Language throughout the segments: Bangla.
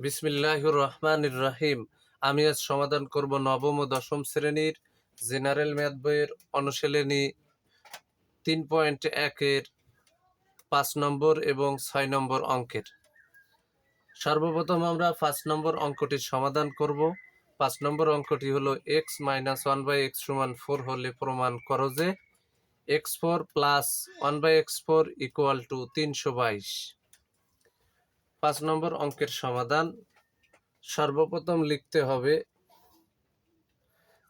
বিসমিল্লাহির রহমানির রাহিম আমি আজ সমাধান করব নবম ও দশম শ্রেণির জেনারেল ম্যাথ বইয়ের অনুশীলনী তিন পয়েন্ট একের পাঁচ নম্বর এবং ছয় নম্বর অঙ্কের। সর্বপ্রথম আমরা পাঁচ নম্বর অঙ্কটির সমাধান করব। পাঁচ নম্বর অঙ্কটি হলো x minus one by x সমান ফোর হলে প্রমাণ করো যে x four plus one by x four equal to তিনশো বাইশ। পাঁচ নম্বর অঙ্কের সমাধান। সর্বপ্রথম লিখতে হবে,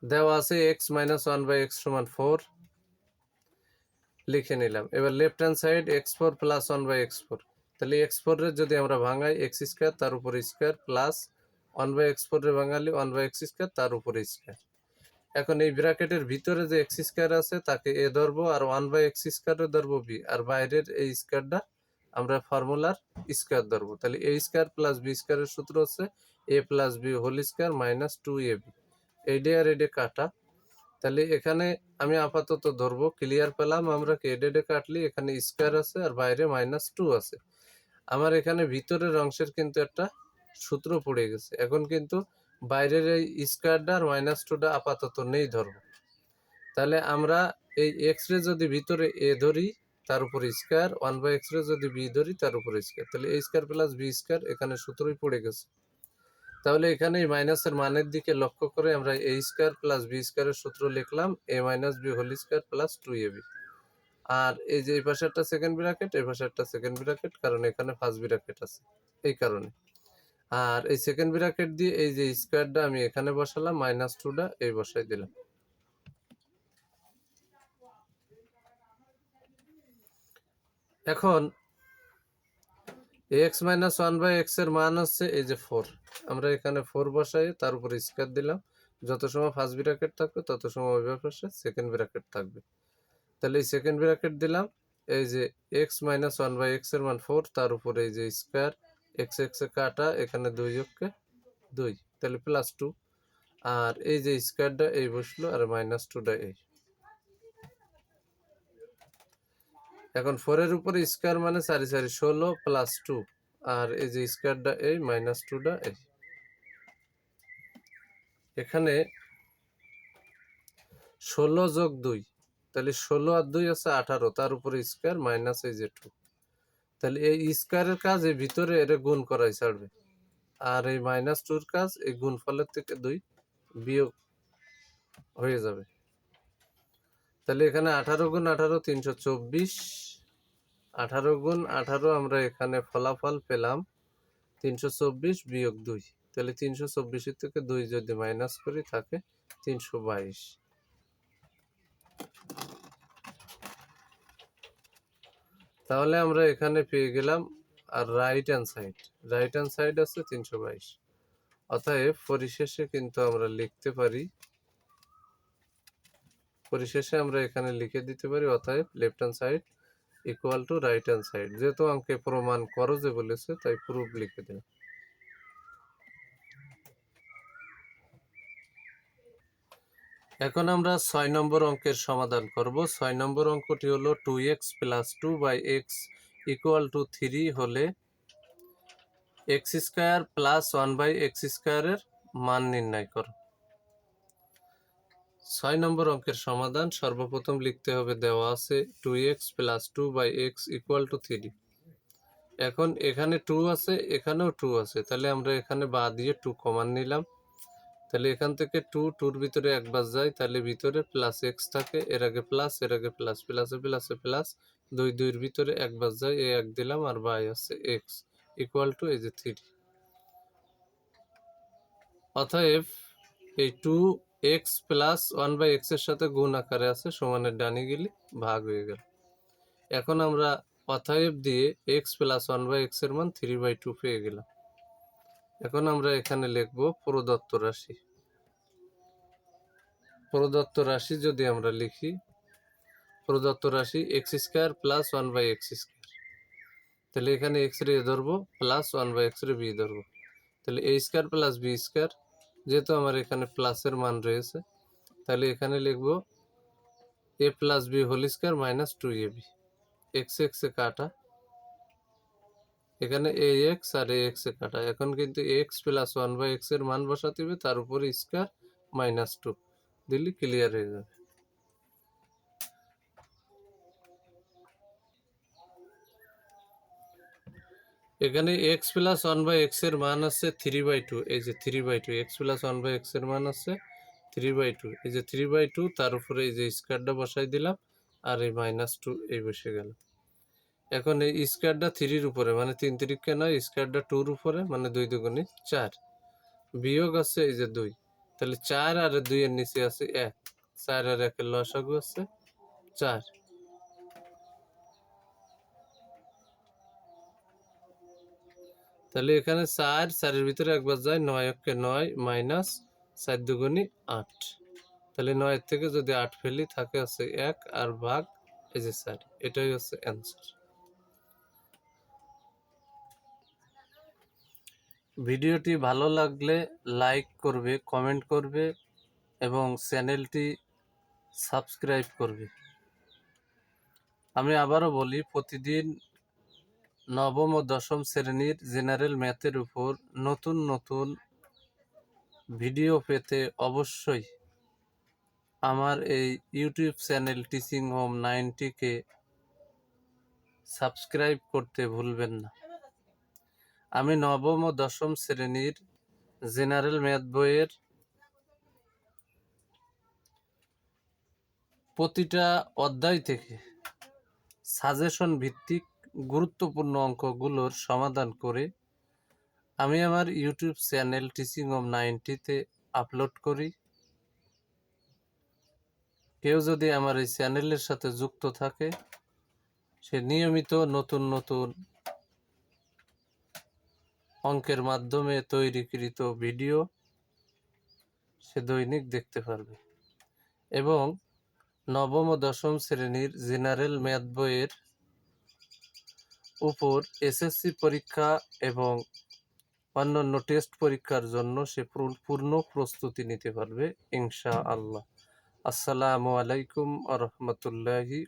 দেওয়া আছে x minus one by x সমান ফোর লিখে নিলাম। এবার left hand side x four plus one by x four তাহলে এক্স ফোরের যদি আমরা ভাঙাই এক্স স্কোয়ার তার উপর square plus one by x ফোরের ভাঙালি ওয়ান বাই এক্স স্কোয়ার তার উপর স্কোয়ার এখন এই ব্র্যাকেটের ভিতরে যে এক্স স্কোয়ার আছে, তাকে এ ধরবো, আর ওয়ান বাই এক্স স্কোয়ারে ধরবো বি আর বাইরের এই স্কোয়ারটা আমরা ফর্মুলার স্কোয়ার ধরবো। তাহলে এ স্কোয়ার প্লাস বি স্কোয়ারের সূত্র হচ্ছে a plus b whole square minus two a b এইডে আর এডে কাটা। তাহলে এখানে আমি আপাতত ধরবো ক্লিয়ার পেলাম আমরা কি এডে এডে কাটলি, এখানে স্কোয়ার আছে আর বাইরে মাইনাস টু আছে। আমার এখানে ভিতরের অংশের কিন্তু একটা সূত্র পড়ে গেছে। এখন কিন্তু বাইরের এই স্কোয়ারটা আর মাইনাস টুটা আপাতত নেই ধরবো। তাহলে আমরা এই এক্স রে যদি ভিতরে এ ধরি তার উপর স্কোয়ার ওয়ান বাই এক্স রে যদি বি ধরি, তার উপর স্কোয়ার তাহলে a square plus b square এখানে সূত্রই পড়ে গেছে। তাহলে এখানে এই মাইনাসের মানের দিকে লক্ষ্য করে আমরা এ স্কোয়ার প্লাস বি স্কোয়ারের সূত্র লিখলাম a minus b whole square plus two a b আর এই যে এই পাশে একটা সেকেন্ড ব্র্যাকেট এই পাশে একটা সেকেন্ড ব্র্যাকেট কারণ এখানে ফার্স্ট ব্র্যাকেট আছে, এই কারণে। আর এই সেকেন্ড ব্র্যাকেট দিয়ে এই যে স্কোয়ারটা আমি এখানে বসালাম মাইনাস টুটা এই বসাই দিলাম। এখন এক্স মাইনাস ওয়ান বাই এক্সের মান হচ্ছে এই যে ফোর আমরা এখানে ফোর বসাই, তার উপর স্কোয়ার দিলাম। যত সময় ফার্স্ট ব্র্যাকেট থাকবে, তত সময় ওই পাশে সেকেন্ড ব্র্যাকেট থাকবে। তাহলে এই সেকেন্ড ব্র্যাকেট দিলাম, এই যে এক্স মাইনাস ওয়ান বাই এক্সের মান ফোর তার উপর এই যে স্কোয়ার এক্স এক্স কাটা, এখানে দুই যোগকে দুই। তাহলে প্লাস টু আর এই যে স্কোয়ারটা এই বসল, আর মাইনাস টুটা এই। এখন ফোরের উপরে স্কোয়ার মানে চারি চারি, ষোলো প্লাস টু আর এই যে স্কোয়ারটা এই মাইনাস টুটা এই। এখানে ষোলো যোগ দুই, তাহলে ষোলো আর দুই আছে আঠারো, তার উপরে স্কোয়ার মাইনাস এই যে টু তাহলে এই স্কোয়ারের কাজ এই ভিতরে এটা গুণ করাই ছাড়বে। আর এই মাইনাস টুর কাজ এই গুণ ফলের থেকে দুই বিয়োগ হয়ে যাবে। তাহলে এখানে আঠারো গুণ আঠারো তিনশো চব্বিশ। আঠারো গুণ আঠারো আমরা এখানে ফলাফল পেলাম তিনশো চব্বিশ বিয়োগ দুই। তাহলে তিনশো চব্বিশের থেকে দুই যদি মাইনাস করি থাকে তিনশো বাইশ। তাহলে আমরা এখানে পেয়ে গেলাম আর right hand side right hand side আছে তিনশো বাইশ। অতএব পরিশেষে কিন্তু আমরা লিখতে পারি পরিশেষে আমরা এখানে লিখে দিতে পারি অতএব left hand side equal to right hand side যেহেতু অঙ্কে প্রমাণ করো যে বলেছে, তাই প্রুফ লিখে দিলাম। এখন আমরা ছয় নম্বর অঙ্কের সমাধান করব। ছয় নম্বর অঙ্কটি হলো two x plus two by x equal to three হলে x square plus one by x স্কোয়ারের মান নির্ণয় করো। ছয় নম্বর অঙ্কের সমাধান সর্বপ্রথম লিখতে হবে দেওয়া আছে two x plus two by x equal to three এখন এখানে টু আছে, এখানেও টু আছে। তাহলে আমরা এখানে বা দিয়ে টু কমান নিলাম। তাহলে এখান থেকে টু টুর ভিতরে একবার যায়, তাহলে ভিতরে প্লাস এক্স থাকে, এর আগে প্লাস এর আগে প্লাস প্লাসে প্লাসে প্লাস দুই, দুইয়ের ভিতরে একবার যায়, এ এক দিলাম আর বাই আছে এক্স ইকুয়াল টু এই যে থ্রি অতএব এই two x plus one by এক্সের সাথে গুণ আকারে আছে, সমানের ডানি গেলে ভাগ হয়ে গেল। এখন আমরা অতএব দিয়ে এক্স প্লাস ওয়ান বাই এক্সের মান থ্রি বাই টু পেয়ে গেলাম। এখন আমরা এখানে লিখব প্রদত্ত রাশি। প্রদত্ত রাশি যদি আমরা লিখি, প্রদত্ত রাশি x square plus one by x square তাহলে এখানে এক্স রে ধরবো প্লাস ওয়ান বাই এক্স রে বি ধরবো। তাহলে a square plus b square যেহেতু আমার এখানে প্লাসের মান রয়েছে, তাহলে এখানে লিখব a plus b whole square minus two a b x এক্সে কাটা, এখানে এ এক্স আর এ এক্স কাটা, এখন কিন্তু এক্স প্লাস ওয়ান বাই এক্সের মান বসাতে হবে, তার উপরে স্কোয়ার মাইনাস টু দিলে ক্লিয়ার হয়ে যাবে। এখানে এক্স প্লাস ওয়ান বাই এক্সের মান আছে থ্রি বাই টু এই যে three by two x plus one by এক্সের মান আছে থ্রি বাই টু এই যে থ্রি বাই টু তার উপরে এই যে স্কোয়ারটা বসাই দিলাম আর এই মাইনাস টু এই বসে গেল। এখন এই স্কোয়ারটা থ্রির উপরে মানে তিন তিরিক্ষে নয় স্কোয়ারটা টুর উপরে মানে দুই দুগুণি চার। বিয়োগ আছে এই যে দুই, তাহলে চার আর দুই এর নিচে আছে এক, চার আর একের লসাগু আছে চার। তাহলে এখানে চার, চারের ভিতরে একবার যায় নয় অক্ষে নয় মাইনাস চার দুগুণি আট। তাহলে নয়ের থেকে যদি আট ফেলি, থাকে আছে এক আর ভাগ এই যে চার, এটাই হচ্ছে অ্যান্সার ভিডিওটি ভালো লাগলে লাইক করবে কমেন্ট করবে এবং চ্যানেলটি সাবস্ক্রাইব করবে। আমি আবারও বলি, প্রতিদিন নবম ও দশম শ্রেণির জেনারেল ম্যাথের উপর নতুন নতুন ভিডিও পেতে অবশ্যই আমার এই ইউটিউব চ্যানেল টিচিং হোম নাইনটিকে সাবস্ক্রাইব করতে ভুলবেন না। আমি নবম ও দশম শ্রেণির জেনারেল ম্যাথ বইয়ের প্রতিটা অধ্যায় থেকে সাজেশন ভিত্তিক গুরুত্বপূর্ণ অঙ্কগুলোর সমাধান করে আমি আমার ইউটিউব চ্যানেল টিচিং অফ নাইনটিতে আপলোড করি। কেউ যদি আমার এই চ্যানেলের সাথে যুক্ত থাকে, সে নিয়মিত নতুন নতুন অঙ্কের মাধ্যমে তৈরিকৃত ভিডিও সে দৈনিক দেখতে পারবে এবং নবম ও দশম শ্রেণির জেনারেল ম্যাথ বইয়ের উপর এসএসসি পরীক্ষা এবং অন্যান্য টেস্ট পরীক্ষার জন্য সে পূর্ণ প্রস্তুতি নিতে পারবে ইনশা আল্লাহ আসসালামু আলাইকুম আ রহমতুল্লাহি